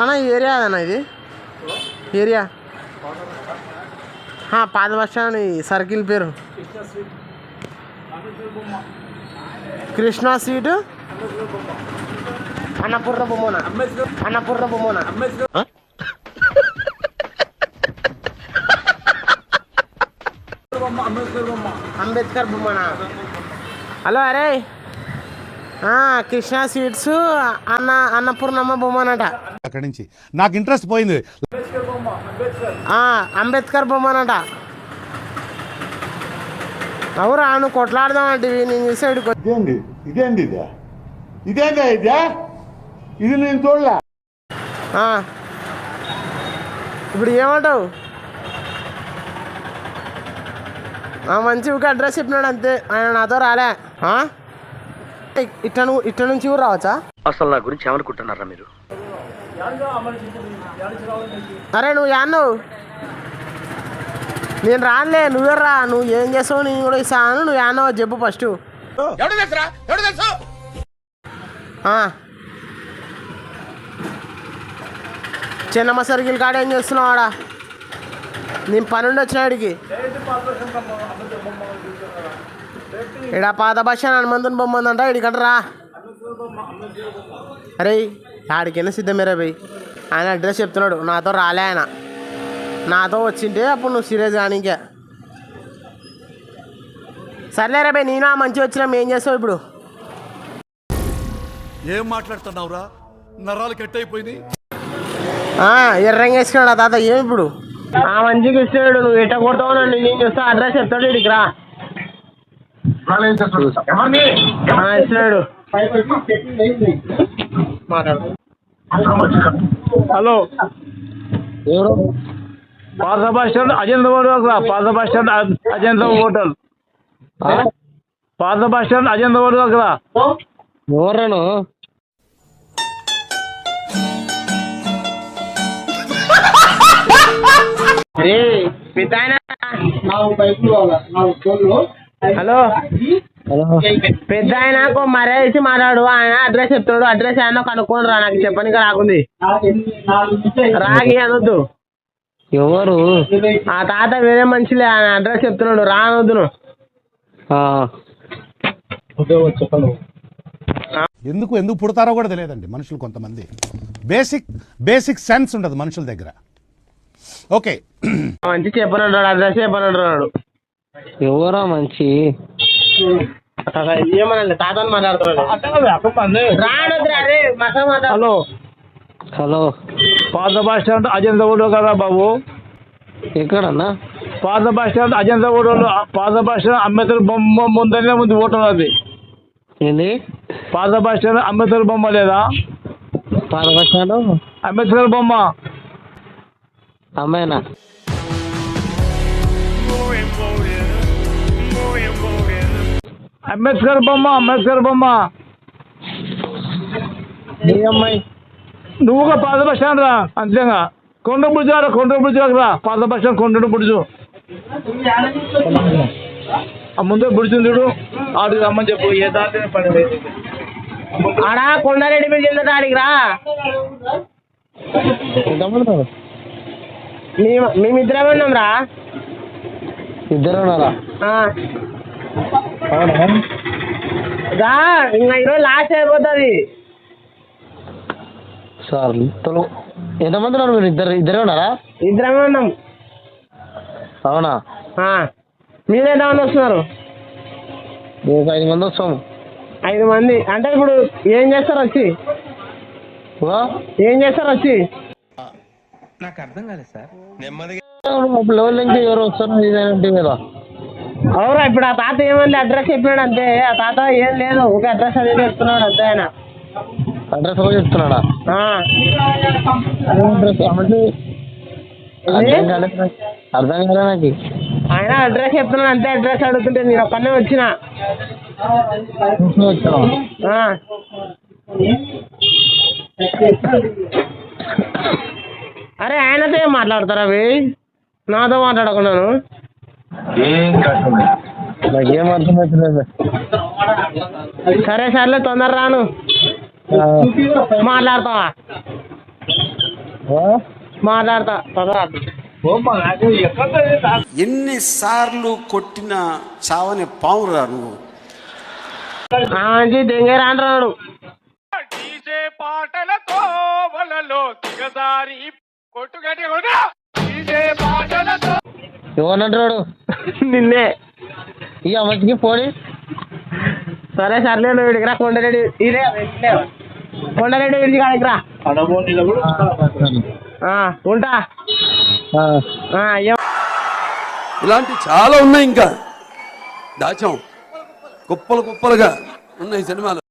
అన్న ఈ ఏరియా అన్న ఇది? ఏరియా? పాత బస్ స్టాండ్ సర్కిల్ పేరు. కృష్ణా సీటు అన్నపూర్ణ బొమ్మన? అన్నపూర్ణ బొమ్మన? అంబేద్కర్ బొమ్మన? హలో అరే. కృష్ణా స్వీట్స్ అన్న అన్నపూర్ణమ్మ బొమ్మనట. అక్కడి నుంచి. నాకు ఇంట్రెస్ట్ పోయింది. ఆ, అంబేద్కర్ బొమ్మనట. అవురా నువ్వు కొట్లాడదామంటే నేను చూసే ఇదేంది? ఇదేంది ఇదే? ఇదేందా ఇదే? ఇది నేను చూడలే. ఇప్పుడు ఏమంటావు ఆ, మంచి ఒక అడ్రస్ చెప్పినాడు అంతే. ఆయన నాతో రాలే. ఇట్ట నువ్వు ఇట్ట నుంచి ఊరు రావచ్చా? అసలు నా గురించి ఏమనుకుంటున్నారా మీరు? అరే నువ్వు యాన్నవు నేను రానులే నువ్వే రా. నువ్వు ఏం చేస్తావు నేను కూడా ఇస్తాను నువ్వు యాన్నో చెప్పు ఫస్ట్. చిన్నమ్మ సర్కిల్ కాడ ఏం చేస్తున్నావు ఆడ? నేను పనుండి వచ్చినాడికి ఇడ పాత భాష హనుమంతుని బొమ్మ ఉందంట ఇడికంట రా. అరే ఆడికైనా సిద్ధమేరా పోయి ఆయన అడ్రస్ చెప్తున్నాడు నాతో రాలే ఆయన. నాతో వచ్చింటే అప్పుడు నువ్వు సీరియస్ కానీకే సర్లేరా బే నేను ఆ మంచి వచ్చినా ఏం చేస్తావు ఇప్పుడు? ఏం మాట్లాడుతున్నావురా? నరాలు కట్ అయిపోయింది ఆ, ఎర్రంగా వేసుకున్నాడు తాత ఏం ఇప్పుడు? మంచిగా ఇస్తున్నాడు నువ్వు ఎట్ట కొడతావు నన్ను నేను చూస్తా అడ్రస్ చెప్తాడు ఇడికి రా. ఆ, ఇస్తున్నాడు హలో. ఎవరు? పాత బస్ స్టాండ్ అజంత హోటల్ రా. పాత బస్ స్టాండ్ అజంత హోటల్. పాత బస్ స్టాండ్ అజంత హోటల్ రా. ఎవరను హలో. పెద్ద ఆయనకు మరేసి మాట్లాడు. ఆయన అడ్రస్ చెప్తాడు అడ్రస్ ఆయన కనుక్కొని రా. నాకు చెప్పనికి రాకుంది. రాగి అనొద్దు. ఎవరు? ఆ తాత వేరే మనిషిలే. ఆయన అడ్రస్ చెప్తున్నాడు. రా అనొద్దు నువ్వు. ఎందుకు? ఎందుకు పుడతారో కూడా తెలియదండి మనుషులు కొంతమంది. బేసిక్ బేసిక్ సెన్స్ ఉండదు మనుషుల దగ్గర. ఓకే. మంచి చెప్పనంటాడు అడ్రస్ చెప్పనంటున్నాడు ఎవరా మంచి? తాత ఏమనండి తాతని మాట్లాడుతున్నాడు. హలో. హలో. పాత బస్ స్టాండ్ అజంత హోటల్ కదా బాబు? ఎక్కడన్నా? పాత బస్ స్టాండ్ అజంత హోటల్ పాత బస్ స్టాండ్ అంబేద్కర్ బొమ్మ ముందరనే ముందు హోటల్ అది ఏంది? పాత బస్ స్టాండ్ అంబేద్కర్ బొమ్మ లేదా? పాత బస్ స్టాండ్? అంబేద్కర్ బొమ్మ. అమ్మాయినా అంబేద్కర్ బొమ్మ అంబేద్కర్ బొమ్మ ఏ అమ్మాయి నువ్వుగా పాత బస్ స్టాండ్ రా అంతేగా. కొండ బ్రిడ్జ్ రా కొండ బ్రిడ్జ్ రా. పాత బస్ స్టాండ్ కొండ బ్రిడ్జ్ ఆ ముందే బ్రిడ్జ్ ఉంది చూడు. ఆడు రమ్మని చెప్పు ఏ దాంట్లో పని ఆడా కొండారెడ్డి మీద చెందట ఆడికి రా. మేము మేమిద్దరమే ఉన్నాం రా. ఇద్దరు ఉన్నారా? రా ఇంకా ఈరోజు లాస్ట్ అయిపోతుంది. సార్ తొలు ఎంతమంది ఉన్నారు మీరు? ఇద్దరు ఇద్దరే ఉన్నారా? ఇద్దరమే ఉన్నాం. అవునా? ఆ. మీరు ఎంతమంది వస్తున్నారు? ఒక ఐదు మంది వస్తాము. ఐదు మంది. అంటే ఇప్పుడు ఏం చేస్తారు వచ్చి? వా? ఏం చేస్తారు వచ్చి? లెవెల్ నుంచి ఎవరు వస్తారు ఇదేనంటే కదా. అవురా ఇప్పుడు ఆ తాత ఏమంది? అడ్రస్ చెప్పినాడు అంతే. ఆ తాత ఏం లేదు. ఒక అడ్రస్ అది చెప్తున్నాడు అంతే ఆయన. అడ్రస్ కూడా చెప్తున్నాడా? ఆ. అడ్రస్ అంటే అర్థం కాలేదు నాకు. అర్థం నాకు. ఆయన అడ్రస్ చెప్తున్నాడు అంతే. అడ్రస్ అడుగుతుంటే నేను ఒక్కనే వచ్చిన? ఆ. అరే ఆయనతో ఏం మాట్లాడతారా అవి? నాతో మాట్లాడకున్నాను నాకేం అర్థమవుతలేదు సరే. సర్లే తొందర రాను. మాట్లాడతావా? మాట్లాడతా తొందర ఎన్నిసార్లు కొట్టిన చావని పావురా నువ్వు? మంచి దెంగే రాను ఏమన్నాడు నిన్నే. ఈ అమ్మకి పోనీ. సరే సర్లే నువ్వు ఇడికి రా కొండరెడ్డి. ఇదే. కొండరెడ్డి విడిచి కాడికి రా. ఆ, ఉంటా. ఆ. ఆ, ఏం? ఇలాంటి చాలా ఉన్నాయి ఇంకా. దాచాం. కుప్పలు కుప్పలుగా ఉన్నాయి సినిమాలు.